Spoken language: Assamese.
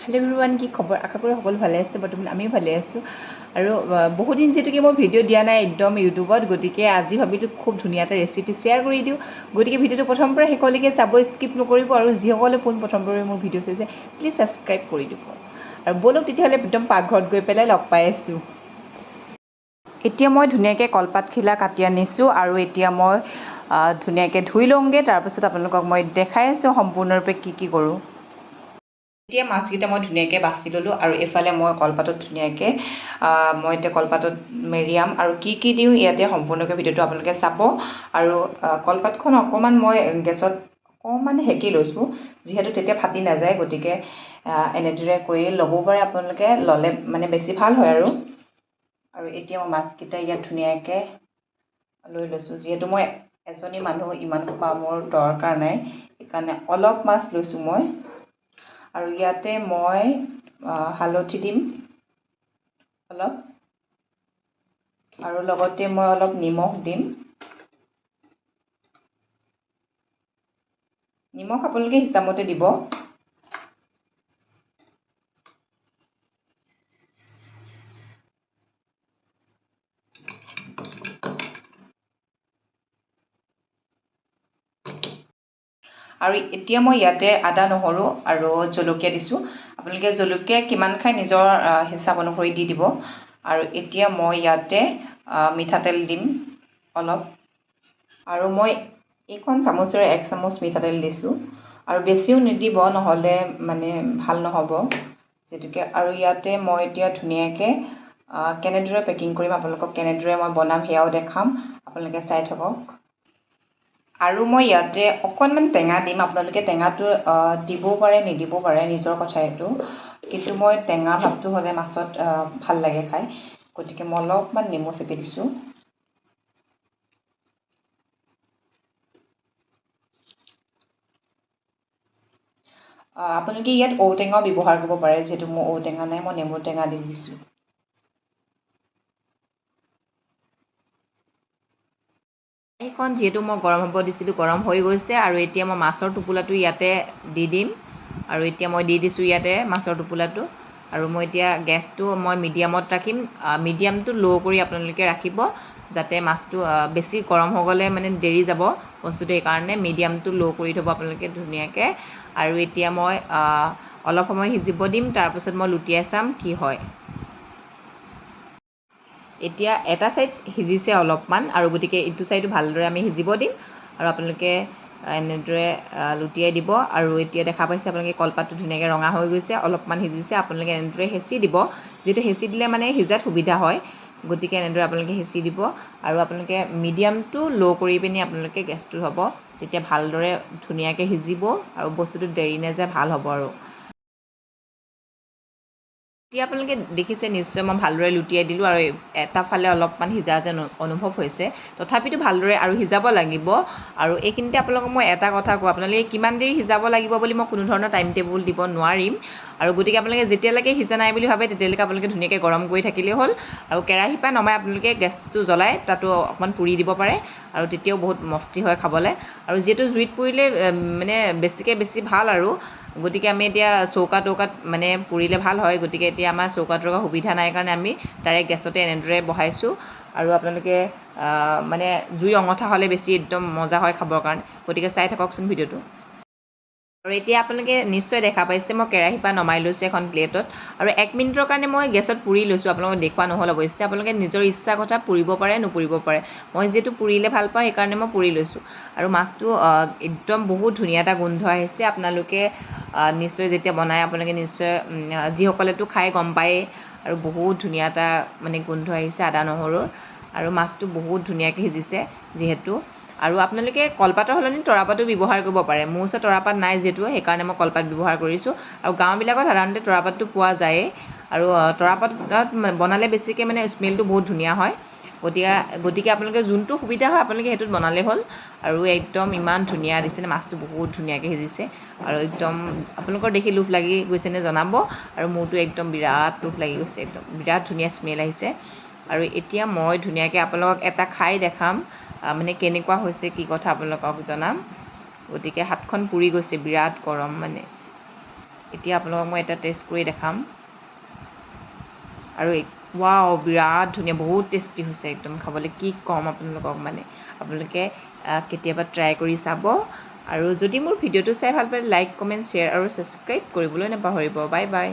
হেল্ল' এভৰিৱান কি খবৰ? আশা কৰোঁ সকলো ভালে আছে বৰ্তমান আমিও ভালে আছোঁ। আৰু বহুত দিন যিহেতুকে মই ভিডিঅ' দিয়া নাই একদম ইউটিউবত গতিকে আজি ভাবিলোঁ খুব ধুনীয়া এটা ৰেচিপি শ্বেয়াৰ কৰি দিওঁ। গতিকে ভিডিঅ'টো প্ৰথমৰ পৰা শেষলৈকে চাব স্কিপ নকৰিব আৰু যিসকলে পোনপ্ৰথমবাৰে মোৰ ভিডিঅ' চাইছে প্লিজ ছাবস্ক্ৰাইব কৰি দিব। আৰু ব'লক তেতিয়াহ'লে একদম পাকঘৰত গৈ পেলাই লগ পাই আছোঁ। এতিয়া মই ধুনীয়াকৈ কলপাতখিলা কাটি আনিছোঁ আৰু এতিয়া মই ধুনীয়াকৈ ধুই লওঁগৈ। তাৰপিছত আপোনালোকক মই দেখাই আছোঁ সম্পূৰ্ণৰূপে কি কি কৰোঁ। এতিয়া মাছকেইটা মই ধুনীয়াকৈ বাছি ল'লোঁ আৰু এইফালে মই কলপাতত ধুনীয়াকৈ মই এতিয়া কলপাতত মেৰিয়াম আৰু কি কি দিওঁ ইয়াতে সম্পূৰ্ণকৈ ভিডিঅ'টো আপোনালোকে চাব। আৰু কলপাতখন অকণমান মই গেছত অকণমান সেকি লৈছোঁ যিহেতু তেতিয়া ফাটি নাযায় গতিকে এনেদৰে কৰি ল'ব পাৰে আপোনালোকে ল'লে মানে বেছি ভাল হয় আৰু। আৰু এতিয়া মই মাছকেইটা ইয়াত ধুনীয়াকৈ লৈ লৈছোঁ যিহেতু মই এজনী মানুহ ইমান সোপা মোৰ দৰকাৰ নাই সেইকাৰণে অলপ মাছ লৈছোঁ মই। আৰু ইয়াতে মই হালধি দিম অলপ। আৰু লগতে মই অলপ নিমখ দিম। নিমখ আপোনালোকে হিচাপমতে দিব। আৰু এতিয়া মই ইয়াতে আদা নহৰু আৰু জলকীয়া দিছোঁ। আপোনালোকে জলকীয়া কিমান খায় নিজৰ হিচাপ অনুসৰি দি দিব। আৰু এতিয়া মই ইয়াতে মিঠাতেল দিম অলপ। আৰু মই এইখন চামুচেৰে এক চামুচ মিঠাতেল দিছোঁ। আৰু বেছিও নিদিব নহ'লে মানে ভাল নহ'ব। যিহেতুকে আৰু ইয়াতে মই এতিয়া ধুনীয়াকৈ কেনেদৰে পেকিং কৰিম আপোনালোকক কেনেদৰে মই বনাম সেয়াও দেখাম। আপোনালোকে চাই থাকক। আৰু মই ইয়াতে অকণমান টেঙা দিম আপোনালোকে টেঙাটো দিবও পাৰে নিদিবও পাৰে নিজৰ কথা এইটো। কিন্তু মই টেঙা ভাৱটো হ'লে মাছত ভাল লাগে খাই। গতিকে মই অলপমান নেমু চেপি দিছোঁ। আপোনালোকে ইয়াত ঔটেঙাও ব্যৱহাৰ কৰিব পাৰে যিহেতু মোৰ ঔটেঙা নাই মই নেমু টেঙা দি দিছোঁ। এইখন যিহেতু মই গৰম হ'ব দিছিলোঁ গৰম হৈ গৈছে আৰু এতিয়া মই মাছৰ টোপোলাটো ইয়াতে দি দিম। আৰু এতিয়া মই দি দিছোঁ ইয়াতে মাছৰ টোপোলাটো। আৰু মই এতিয়া গেছটো মই মিডিয়ামত ৰাখিম। মিডিয়ামটো ল' কৰি আপোনালোকে ৰাখিব যাতে মাছটো বেছি গৰম হৈ গ'লে মানে দেৰি যাব বস্তুটো সেইকাৰণে মিডিয়ামটো ল' কৰি থ'ব আপোনালোকে ধুনীয়াকৈ। আৰু এতিয়া মই অলপ সময় সিজিব দিম তাৰপিছত মই লুটিয়াই চাম কি হয়। এতিয়া এটা ছাইড সিজিছে অলপমান আৰু গতিকে ইটো ছাইডো ভালদৰে আমি সিজিব দিম আৰু আপোনালোকে এনেদৰে লুটিয়াই দিব আৰু এতিয়া দেখা পাইছে আপোনালোকে কলপাতটো ধুনীয়াকৈ ৰঙা হৈ গৈছে অলপমান সিজিছে আপোনালোকে এনেদৰে হেঁচি দিব। যিহেতু হেঁচি দিলে মানে সিজাত সুবিধা হয় গতিকে এনেদৰে আপোনালোকে হেঁচি দিব আৰু আপোনালোকে মিডিয়ামটো ল' কৰি পিনি আপোনালোকে গেছটো হ'ব। তেতিয়া ভালদৰে ধুনীয়াকৈ সিজিব আৰু বস্তুটো দেৰি নাযায় ভাল হ'ব আৰু। এতিয়া আপোনালোকে দেখিছে নিশ্চয় মই ভালদৰে লুটিয়াই দিলোঁ আৰু এটা ফালে অলপমান সিজা যেন অনুভৱ হৈছে। তথাপিতো ভালদৰে আৰু সিজাব লাগিব। আৰু এইখিনিতে আপোনালোকক মই এটা কথা কওঁ আপোনালোকে কিমান দেৰি সিজাব লাগিব বুলি মই কোনো ধৰণৰ টাইম টেবুল দিব নোৱাৰিম। আৰু গতিকে আপোনালোকে যেতিয়ালৈকে সিজা নাই বুলি ভাবে তেতিয়ালৈকে আপোনালোকে ধুনীয়াকৈ গৰম কৰি থাকিলেই হ'ল। আৰু কেৰাহীৰ পৰা নমাই আপোনালোকে গেছটো জ্বলাই তাতো অকণমান পুৰি দিব পাৰে। আৰু তেতিয়াও বহুত মস্তি হয় খাবলৈ। আৰু যিহেতু জুইত পুৰিলে মানে বেছিকৈ বেছি ভাল আৰু। গতিকে আমি এতিয়া চৌকা তৌকাত মানে পুৰিলে ভাল হয়। গতিকে এতিয়া আমাৰ চৌকা তৌকা সুবিধা নাই কাৰণে আমি ডাইৰেক্ট গেছতে এনেদৰে বহাইছোঁ। আৰু আপোনালোকে মানে জুই অঙঠা হ'লে বেছি একদম মজা হয় খাবৰ কাৰণে। গতিকে চাই থাককচোন ভিডিঅ'টো। আৰু এতিয়া আপোনালোকে নিশ্চয় দেখা পাইছে মই কেৰাহীৰ পৰা নমাই লৈছোঁ এখন প্লেটত। আৰু এক মিনিটৰ কাৰণে মই গেছত পুৰি লৈছোঁ আপোনালোকক দেখুওৱা নহ'ল অৱশ্যে। আপোনালোকে নিজৰ ইচ্ছা কথা পুৰিব পাৰে নুপুৰিব পাৰে। মই যিহেতু পুৰিলে ভাল পাওঁ সেইকাৰণে মই পুৰি লৈছোঁ। আৰু মাছটো একদম বহুত ধুনীয়া এটা গোন্ধ আহিছে। আপোনালোকে নিশ্চয় যেতিয়া বনাই আপোনালোকে নিশ্চয় যিসকলেতো খাই গম পায়েই আৰু বহুত ধুনীয়া এটা মানে গোন্ধ আহিছে আদা নহৰুৰ আৰু মাছটো বহুত ধুনীয়াকৈ সিজিছে যিহেতু। আৰু আপোনালোকে কলপাতৰ সলনি তৰাপাতো ব্যৱহাৰ কৰিব পাৰে। মোৰ ওচৰত তৰাপাত নাই যিহেতু সেইকাৰণে মই কলপাত ব্যৱহাৰ কৰিছোঁ। আৰু গাঁওবিলাকত সাধাৰণতে তৰাপাতটো পোৱা যায়েই। আৰু তৰাপাতত বনালে বেছিকৈ মানে স্মেলটো বহুত ধুনীয়া হয়। গতিকে গতিকে আপোনালোকে যোনটো সুবিধা হয় আপোনালোকে সেইটোত বনালেই হ'ল। আৰু একদম ইমান ধুনীয়া দিছে মাছটো বহুত ধুনীয়াকৈ সিজিছে। আৰু একদম আপোনালোকৰ দেখি লোভ লাগি গৈছেনে জনাব? আৰু মোৰতো একদম বিৰাট লোভ লাগি গৈছে একদম বিৰাট ধুনীয়া স্মেল আহিছে। আৰু এতিয়া মই ধুনীয়াকৈ আপোনালোকক এটা খাই দেখাম মানে কেনেকুৱা হৈছে কি কথা আপোনালোকক জনাম। গতিকে হাতখন পুৰি গৈছে বিৰাট গৰম মানে। এতিয়া আপোনালোকক মই এটা টেষ্ট কৰি দেখাম। আৰু ৱাও বিৰাট ধুনীয়া বহুত টেষ্টি হৈছে একদম খাবলৈ। কি ক'ম আপোনালোকক মানে? আপোনালোকে কেতিয়াবা ট্ৰাই কৰি চাব। আৰু যদি মোৰ ভিডিঅ'টো চাই ভাল পায় লাইক কমেণ্ট শ্বেয়াৰ আৰু ছাবস্ক্ৰাইব কৰিবলৈ নাপাহৰিব। Bye bye